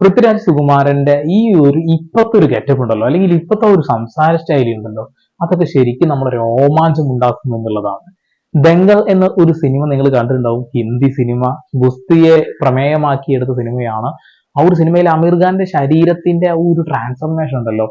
പൃഥ്വിരാജ് സുകുമാരന്റെ ഈ ഒരു ഇപ്പത്തെ ഒരു ഗെറ്റപ്പ് ഉണ്ടല്ലോ അല്ലെങ്കിൽ ഇപ്പത്തെ ഒരു സംസാര ശൈലി ഉണ്ടല്ലോ അതൊക്കെ ശരിക്കും നമ്മൾ രോമാഞ്ചം ഉണ്ടാക്കുന്നു എന്നുള്ളതാണ്. ദംഗൽ എന്ന ഒരു സിനിമ നിങ്ങൾ കണ്ടിട്ടുണ്ടാവും ഹിന്ദി സിനിമ ഗുസ്തിയെ പ്രമേയമാക്കി എടുത്ത സിനിമയാണ്. ആ ഒരു സിനിമയിൽ അമീർ ഖാന്റെ ശരീരത്തിന്റെ ആ ഒരു ട്രാൻസ്ഫർമേഷൻ ഉണ്ടല്ലോ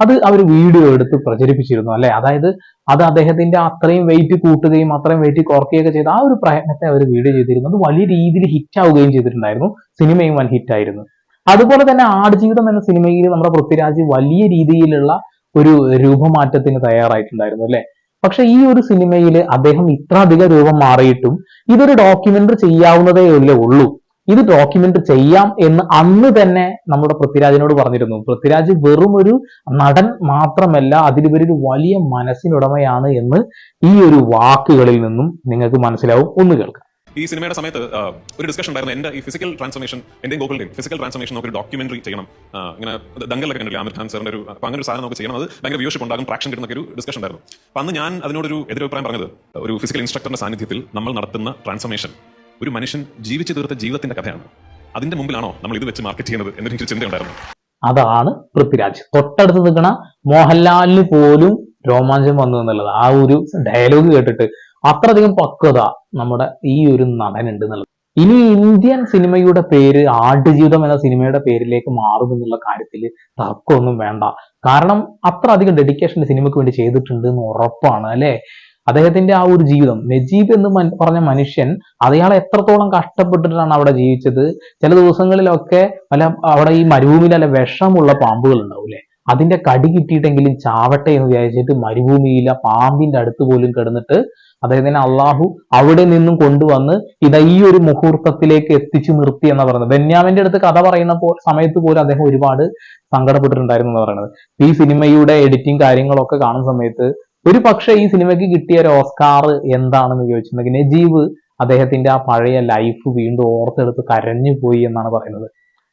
അത് അവർ വീഡിയോ എടുത്ത് പ്രചരിപ്പിച്ചിരുന്നു അല്ലെ? അതായത് അത് അദ്ദേഹത്തിന്റെ അത്രയും വെയിറ്റ് കൂട്ടുകയും അത്രയും വെയിറ്റ് കുറയ്ക്കുകയൊക്കെ ചെയ്ത ആ ഒരു പ്രയത്നത്തെ അവർ വീഡിയോ ചെയ്തിരുന്നു. അത് വലിയ രീതിയിൽ ഹിറ്റ് ആവുകയും ചെയ്തിട്ടുണ്ടായിരുന്നു. സിനിമയും വൻ ഹിറ്റ് ആയിരുന്നു. അതുപോലെ തന്നെ ആടുജീവിതം എന്ന സിനിമയിൽ നമ്മുടെ പൃഥ്വിരാജ് വലിയ രീതിയിലുള്ള ഒരു രൂപമാറ്റത്തിന് തയ്യാറായിട്ടുണ്ടായിരുന്നു അല്ലെ? പക്ഷെ ഈ ഒരു സിനിമയിൽ അദ്ദേഹം ഇത്ര അധികം രൂപം മാറിയിട്ടും ഇതൊരു ഡോക്യുമെന്ററി ചെയ്യാവുന്നതേ അല്ലേ ഉള്ളൂ. ഇത് ഡോക്യുമെന്ററി ചെയ്യാം എന്ന് അന്ന് തന്നെ നമ്മുടെ പൃഥ്വിരാജിനോട് പറഞ്ഞിരുന്നു. പൃഥ്വിരാജ് വെറും ഒരു നടൻ മാത്രമല്ല അതിലുപരി ഒരു വലിയ മനസ്സിനുടമയാണ് എന്ന് ഈ ഒരു വാക്കുകളിൽ നിന്നും നിങ്ങൾക്ക് മനസ്സിലാവും. ഒന്ന് കേൾക്കാം. ഈ സിനിമയുടെ സമയത്ത് ഒരു ഡിസ്കഷൻ ഉണ്ടായിരുന്നു. എന്റെ ഈ ഫിസിക്കൽ ട്രാൻസ്ഫോർമേഷൻ എന്റെ ഗോകുലിന്റെയും ഫിസിക്കൽ ട്രാൻസ്ഫോർമേഷൻ നമുക്ക് ഒരു ഡോക്യുമെന്ററി ചെയ്യണം. ഇങ്ങനെ ദങ്കലൊക്കെ കണ്ടില്ലേ ആമിർ ഖാൻ സാറിന്റെ ഒരു അങ്ങനെ ഒരു സാധനം നമുക്ക് ചെയ്യണം. അത് ഭയങ്കര വ്യൂഷിപ്പ് ഉണ്ടാകും ട്രാക്ഷൻ കിട്ടുന്ന ഒരു ഡിസ്കഷൻ ഉണ്ടായിരുന്നു. അപ്പൊ അന്ന് ഞാൻ അതിനോടൊരു എതിരഭിപ്രായം പറഞ്ഞത് ഒരു ഫിസിക്കൽ ഇൻസ്ട്രക്ടറിന്റെ സാന്നിധ്യത്തിൽ നമ്മൾ നടത്തുന്ന ട്രാൻസ്ഫോർമേഷൻ ഒരു മനുഷ്യൻ ജീവിച്ചു തീർത്ത ജീവിതത്തിന്റെ കഥയാണ്. അതിന്റെ മുമ്പിലാണോ നമ്മൾ ഇത് വെച്ച് മാർക്കറ്റ് ചെയ്യുന്നത് എന്നൊരു ചിന്തയുണ്ടായിരുന്നു. അതാണ് പൃഥ്വിരാജ്. തൊട്ടടുത്ത് നിൽക്കണ മോഹൻലാലിന് പോലും രോമാഞ്ചം വന്നു എന്നുള്ളത് ആ ഒരു ഡയലോഗ് കേട്ടിട്ട് അത്രയധികം പക്വത നമ്മുടെ ഈ ഒരു നടനുണ്ട് എന്നുള്ളത്. ഇനി ഇന്ത്യൻ സിനിമയുടെ പേര് ആടുജീവിതം എന്ന സിനിമയുടെ പേരിലേക്ക് മാറും എന്നുള്ള കാര്യത്തിൽ തർക്കമൊന്നും വേണ്ട. കാരണം അത്ര അധികം ഡെഡിക്കേഷൻ സിനിമയ്ക്ക് വേണ്ടി ചെയ്തിട്ടുണ്ട് എന്ന് ഉറപ്പാണ് അല്ലേ? അദ്ദേഹത്തിന്റെ ആ ഒരു ജീവിതം നജീബ് എന്ന് പറഞ്ഞ മനുഷ്യൻ അയാൾ എത്രത്തോളം കഷ്ടപ്പെട്ടിട്ടാണ് അവിടെ ജീവിച്ചത്? ചില ദിവസങ്ങളിലൊക്കെ പല അവിടെ ഈ മരുഭൂമിയിൽ അല്ല വിഷമുള്ള പാമ്പുകൾ ഉണ്ടാവൂലേ? അതിന്റെ കടി കിട്ടിയിട്ടെങ്കിലും ചാവട്ടെ എന്ന് വിചാരിച്ചിട്ട് മരുഭൂമിയിലെ പാമ്പിന്റെ അടുത്ത് പോലും കിടന്നിട്ട് അദ്ദേഹത്തിന് അള്ളാഹു അവിടെ നിന്നും കൊണ്ടുവന്ന് ഇതാ ഈ ഒരു മുഹൂർത്തത്തിലേക്ക് എത്തിച്ചു നിർത്തി എന്ന് പറയുന്നത്. ബെന്യാമിന്റെ അടുത്ത് കഥ പറയുന്ന സമയത്ത് പോലും അദ്ദേഹം ഒരുപാട് സങ്കടപ്പെട്ടിട്ടുണ്ടായിരുന്നു എന്ന് പറയുന്നത്. ഈ സിനിമയുടെ എഡിറ്റിംഗ് കാര്യങ്ങളൊക്കെ കാണുന്ന സമയത്ത് ഒരു പക്ഷേ ഈ സിനിമയ്ക്ക് കിട്ടിയ ഒരു ഓസ്കാർ എന്താണെന്ന് ചോദിച്ചിട്ടുണ്ടെങ്കിൽ നജീബ് അദ്ദേഹത്തിന്റെ ആ പഴയ ലൈഫ് വീണ്ടും ഓർത്തെടുത്ത് കരഞ്ഞു പോയി എന്നാണ് പറയുന്നത്.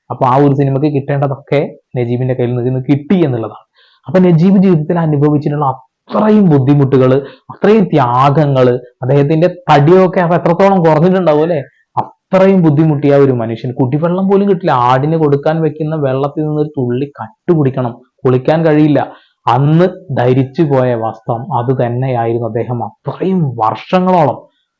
അപ്പൊ ആ ഒരു സിനിമയ്ക്ക് കിട്ടേണ്ടതൊക്കെ നജീബിന്റെ കയ്യിൽ നിന്ന് കിട്ടി എന്നുള്ളതാണ്. അപ്പൊ നജീബ് ജീവിതത്തിൽ അനുഭവിച്ചിട്ടുള്ള അത്രയും ബുദ്ധിമുട്ടുകൾ അത്രയും ത്യാഗങ്ങൾ അദ്ദേഹത്തിന്റെ തടിയൊക്കെ അപ്പൊ എത്രത്തോളം കുറഞ്ഞിട്ടുണ്ടാവും അല്ലെ? അത്രയും ബുദ്ധിമുട്ടിയ ഒരു മനുഷ്യൻ. കുടിവെള്ളം പോലും കിട്ടില്ല. ആടിന് കൊടുക്കാൻ വെക്കുന്ന വെള്ളത്തിൽ നിന്ന് ഒരു തുള്ളി കട്ട് കുടിക്കണം. കുളിക്കാൻ കഴിയില്ല. അന്ന് ധരിച്ചു പോയ വസ്ത്രം അത് തന്നെയായിരുന്നു അദ്ദേഹം അത്രയും വർഷങ്ങളോളം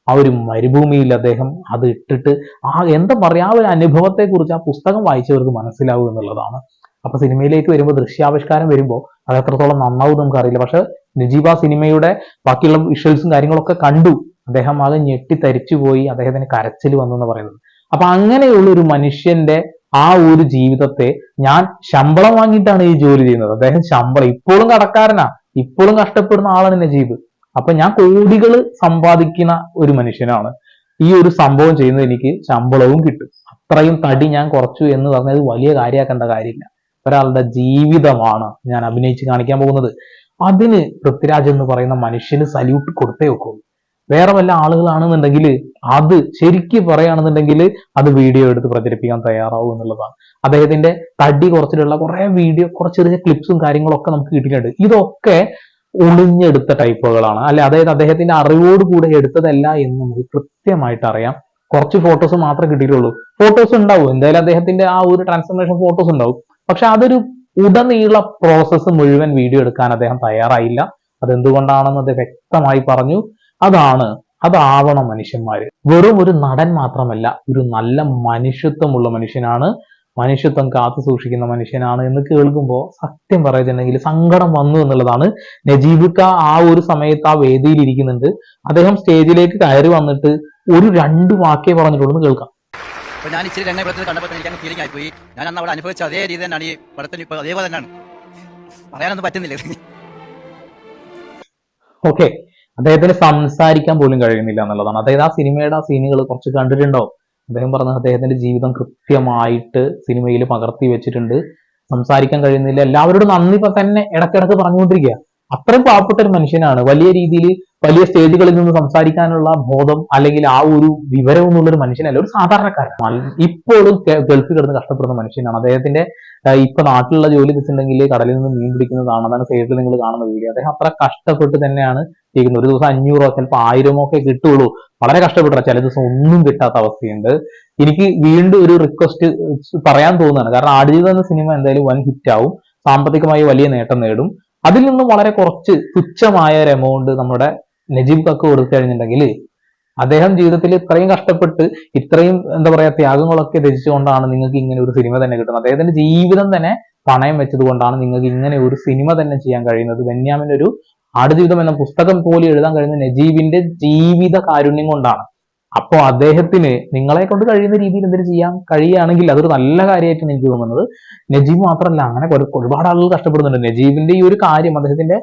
ആ ഒരു മരുഭൂമിയിൽ അദ്ദേഹം അത് ഇട്ടിട്ട് ആ എന്താ പറയാ ആ ഒരു അനുഭവത്തെ കുറിച്ച് ആ പുസ്തകം വായിച്ചവർക്ക് മനസ്സിലാവും എന്നുള്ളതാണ്. അപ്പൊ സിനിമയിലേക്ക് വരുമ്പോൾ ദൃശ്യാവിഷ്കാരം വരുമ്പോൾ അത് എത്രത്തോളം നന്നാവും നമുക്കറിയില്ല. പക്ഷെ നജീബ സിനിമയുടെ ബാക്കിയുള്ള വിഷ്വൽസും കാര്യങ്ങളൊക്കെ കണ്ടു. അദ്ദേഹം അത് ഞെട്ടി തരിച്ചു പോയി അദ്ദേഹത്തിന് കരച്ചിൽ വന്നു എന്ന് പറയുന്നത്. അപ്പൊ അങ്ങനെയുള്ള ഒരു മനുഷ്യന്റെ ആ ഒരു ജീവിതത്തെ ഞാൻ ശമ്പളം വാങ്ങിയിട്ടാണ് ഈ ജോലി ചെയ്യുന്നത്. അദ്ദേഹം ശമ്പളം ഇപ്പോഴും കടക്കാരനാ. ഇപ്പോഴും കഷ്ടപ്പെടുന്ന ആളാണ് നജീബ്. അപ്പൊ ഞാൻ കോടികൾ സമ്പാദിക്കുന്ന ഒരു മനുഷ്യനാണ്. ഈ ഒരു സംഭവം ചെയ്യുന്നത് എനിക്ക് ശമ്പളവും കിട്ടും. അത്രയും തടി ഞാൻ കുറച്ചു എന്ന് പറഞ്ഞത് വലിയ കാര്യമാക്കേണ്ട കാര്യമില്ല. ഒരാളുടെ ജീവിതമാണ് ഞാൻ അഭിനയിച്ച് കാണിക്കാൻ പോകുന്നത്. അതിന് പൃഥ്വിരാജ് എന്ന് പറയുന്ന മനുഷ്യന് സല്യൂട്ട് കൊടുത്തേ വെക്കുള്ളൂ വേറെ വല്ല ആളുകളാണെന്നുണ്ടെങ്കിൽ അത് ശരിക്ക് പറയുകയാണെന്നുണ്ടെങ്കിൽ അത് വീഡിയോ എടുത്ത് പ്രചരിപ്പിക്കാൻ തയ്യാറാവും എന്നുള്ളതാണ്. അദ്ദേഹത്തിന്റെ തടി കുറച്ചിട്ടുള്ള കുറെ വീഡിയോ കുറച്ച് ചെറിയ ക്ലിപ്സും കാര്യങ്ങളൊക്കെ നമുക്ക് കിട്ടിയിട്ടുണ്ട്. ഇതൊക്കെ ഒളിഞ്ഞെടുത്ത ടൈപ്പുകളാണ് അല്ലെ അതായത് അദ്ദേഹത്തിന്റെ അറിവോട് കൂടെ എടുത്തതല്ല എന്ന് നമുക്ക് കൃത്യമായിട്ട് അറിയാം. കുറച്ച് ഫോട്ടോസ് മാത്രമേ കിട്ടിയിട്ടുള്ളൂ. ഫോട്ടോസ് ഉണ്ടാവും. എന്തായാലും അദ്ദേഹത്തിന്റെ ആ ഒരു ട്രാൻസ്ഫർമേഷൻ ഫോട്ടോസ് ഉണ്ടാവും. പക്ഷെ അതൊരു ഉടനീള പ്രോസസ്സ് മുഴുവൻ വീഡിയോ എടുക്കാൻ അദ്ദേഹം തയ്യാറായില്ല. അതെന്തുകൊണ്ടാണെന്ന് അത് വ്യക്തമായി പറഞ്ഞു. അതാണ് അതാവണം മനുഷ്യന്മാര്. വെറും ഒരു നടൻ മാത്രമല്ല ഒരു നല്ല മനുഷ്യത്വമുള്ള മനുഷ്യനാണ് മനുഷ്യത്വം കാത്തു സൂക്ഷിക്കുന്ന മനുഷ്യനാണ് എന്ന് കേൾക്കുമ്പോൾ സത്യം പറയുന്നുണ്ടെങ്കിൽ സങ്കടം വന്നു എന്നുള്ളതാണ് നജീബിക്ക ആ ഒരു സമയത്ത് ആ വേദിയിൽ ഇരിക്കുന്നുണ്ട്. അദ്ദേഹം സ്റ്റേജിലേക്ക് കയറി വന്നിട്ട് ഒരു രണ്ട് വാക്കേ പറഞ്ഞിട്ടുള്ളൂ എന്ന് കേൾക്കാം. അപ്പോൾ ഞാൻ ഇച്ചിരി രംഗ പടത്തിൽ കണ്ടപ്പോൾ എനിക്ക് ഫീലിംഗ് ആയിപ്പോയി. ഞാൻ അന്ന് അവിടെ അനുഭവിച്ച അതേ രീതി തന്നെയാണ് ഈ പടത്തിന് ഇപ്പോൾ അതേപോലെ തന്നെയാണ്. പറയാനൊന്നും പറ്റുന്നില്ല. ഓക്കെ അദ്ദേഹത്തിന് സംസാരിക്കാൻ പോലും കഴിയുന്നില്ല എന്നുള്ളതാണ്. അതായത് ആ സിനിമയുടെ ആ സീനുകൾ കുറച്ച് കണ്ടിട്ടുണ്ടാവും. അദ്ദേഹം പറഞ്ഞ അദ്ദേഹത്തിന്റെ ജീവിതം കൃത്യമായിട്ട് സിനിമയിൽ പകർത്തി വെച്ചിട്ടുണ്ട്. സംസാരിക്കാൻ കഴിയുന്നില്ല. എല്ലാവരോടും നന്ദി ഇപ്പൊ തന്നെ ഇടക്കിടക്ക് പറഞ്ഞുകൊണ്ടിരിക്കുക. അത്രയും പാവപ്പെട്ട ഒരു മനുഷ്യനാണ്. വലിയ രീതിയിൽ വലിയ സ്റ്റേജുകളിൽ നിന്ന് സംസാരിക്കാനുള്ള ബോധം അല്ലെങ്കിൽ ആ ഒരു വിവരം ഒരു മനുഷ്യനല്ല ഒരു സാധാരണക്കാരൻ ഇപ്പോഴും ഗൾഫിൽ കിടന്ന് കഷ്ടപ്പെടുന്ന മനുഷ്യനാണ്. അദ്ദേഹത്തിന്റെ ഇപ്പൊ നാട്ടിലുള്ള ജോലി വെച്ചിട്ടുണ്ടെങ്കിൽ കടലിൽ നിന്ന് മീൻ പിടിക്കുന്നതാണ് അതാണ് സൈഡിൽ നിങ്ങൾ കാണുന്ന വീഡിയോ. അദ്ദേഹം അത്ര കഷ്ടപ്പെട്ട് തന്നെയാണ് ചെയ്യുന്നത് ഒരു ദിവസം അഞ്ഞൂറോ ചിലപ്പോൾ ആയിരമോ ഒക്കെ കിട്ടുള്ളൂ. വളരെ കഷ്ടപ്പെട്ട. ചില ദിവസം ഒന്നും കിട്ടാത്ത അവസ്ഥയുണ്ട്. എനിക്ക് വീണ്ടും ഒരു റിക്വസ്റ്റ് പറയാൻ തോന്നുകയാണ്. കാരണം ആടുജീവിതം എന്ന സിനിമ എന്തായാലും വൻ ഹിറ്റ് ആവും. സാമ്പത്തികമായി വലിയ നേട്ടം നേടും. അതിൽ നിന്നും വളരെ കുറച്ച് തുച്ഛമായ ഒരു എമൗണ്ട് നമ്മുടെ നജീബ് കക്ക് കൊടുത്തു കഴിഞ്ഞിട്ടുണ്ടെങ്കിൽ അദ്ദേഹം ജീവിതത്തിൽ ഇത്രയും കഷ്ടപ്പെട്ട് ഇത്രയും എന്താ പറയാ ത്യാഗങ്ങളൊക്കെ രചിച്ചുകൊണ്ടാണ് നിങ്ങൾക്ക് ഇങ്ങനെ ഒരു സിനിമ തന്നെ കിട്ടുന്നത്. അദ്ദേഹത്തിന്റെ ജീവിതം തന്നെ പണയം വെച്ചത് കൊണ്ടാണ് നിങ്ങൾക്ക് ഇങ്ങനെ ഒരു സിനിമ തന്നെ ചെയ്യാൻ കഴിയുന്നത്. ബെന്യാമിന്റെ ഒരു ആടുജീവിതം എന്ന പുസ്തകം പോലെ എഴുതാൻ കഴിയുന്ന നജീബിന്റെ ജീവിത കാരുണ്യം കൊണ്ടാണ്. അപ്പോൾ അദ്ദേഹത്തിന് നിങ്ങളെ കൊണ്ട് കഴിയുന്ന രീതിയിൽ എന്തെങ്കിലും ചെയ്യാൻ കഴിയുകയാണെങ്കിൽ അതൊരു നല്ല കാര്യമായിട്ടാണ് എനിക്ക് തോന്നുന്നത്. നജീബ് മാത്രമല്ല അങ്ങനെ ഒരു- ഒരുപാട് ആളുകൾ കഷ്ടപ്പെടുന്നുണ്ട്. നജീബിന്റെ ഈ ഒരു കാര്യം അദ്ദേഹത്തിന്റെ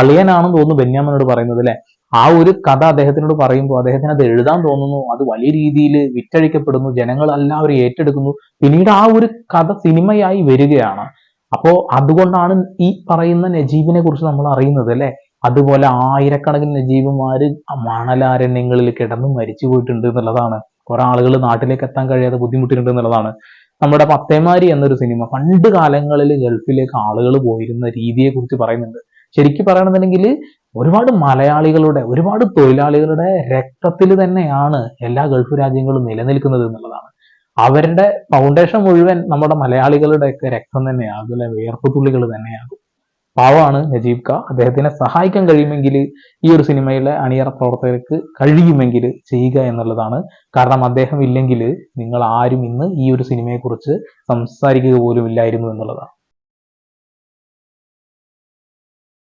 അളിയനാണെന്ന് തോന്നുന്നു ബെന്യാമിനോട് പറയുന്നത് അല്ലെ? ആ ഒരു കഥ അദ്ദേഹത്തിനോട് പറയുമ്പോൾ അദ്ദേഹത്തിന് അത് എഴുതാൻ തോന്നുന്നു അത് വലിയ രീതിയിൽ വിറ്റഴിക്കപ്പെടുന്നു ജനങ്ങൾ എല്ലാവരും ഏറ്റെടുക്കുന്നു. പിന്നീട് ആ ഒരു കഥ സിനിമയായി വരികയാണ്. അപ്പോ അതുകൊണ്ടാണ് ഈ പറയുന്ന നജീബിനെ കുറിച്ച് നമ്മൾ അറിയുന്നത് അല്ലെ? അതുപോലെ ആയിരക്കണക്കിന് നജീബുമാര് മണലാരണ്യങ്ങളിൽ കിടന്ന് മരിച്ചു പോയിട്ടുണ്ട് എന്നുള്ളതാണ്. കുറെ ആളുകൾ നാട്ടിലേക്ക് എത്താൻ കഴിയാതെ ബുദ്ധിമുട്ടിയിട്ടുണ്ട് എന്നുള്ളതാണ്. നമ്മുടെ പത്തേമാരി എന്നൊരു സിനിമ പണ്ട് കാലങ്ങളിൽ ഗൾഫിലേക്ക് ആളുകൾ പോയിരുന്ന രീതിയെ കുറിച്ച് പറയുന്നുണ്ട്. ശരിക്കും പറയണമെന്നുണ്ടെങ്കിൽ ഒരുപാട് മലയാളികളുടെ ഒരുപാട് തൊഴിലാളികളുടെ രക്തത്തിൽ തന്നെയാണ് എല്ലാ ഗൾഫ് രാജ്യങ്ങളും നിലനിൽക്കുന്നത് എന്നുള്ളതാണ്. അവരുടെ ഫൗണ്ടേഷൻ മുഴുവൻ നമ്മുടെ മലയാളികളുടെയൊക്കെ രക്തം തന്നെയാകും അല്ലെ? വിയർപ്പ് തുള്ളികൾ തന്നെയാകും. പാവമാണ് നജീബ് ക അദ്ദേഹത്തിനെ സഹായിക്കാൻ കഴിയുമെങ്കിൽ ഈ ഒരു സിനിമയിലെ അണിയറ പ്രവർത്തകർക്ക് കഴിയുമെങ്കിൽ ചെയ്യുക എന്നുള്ളതാണ്. കാരണം അദ്ദേഹം ഇല്ലെങ്കിൽ നിങ്ങൾ ആരും ഇന്ന് ഈ ഒരു സിനിമയെക്കുറിച്ച് സംസാരിക്കുക പോലും ഇല്ലായിരുന്നു എന്നുള്ളതാണ്.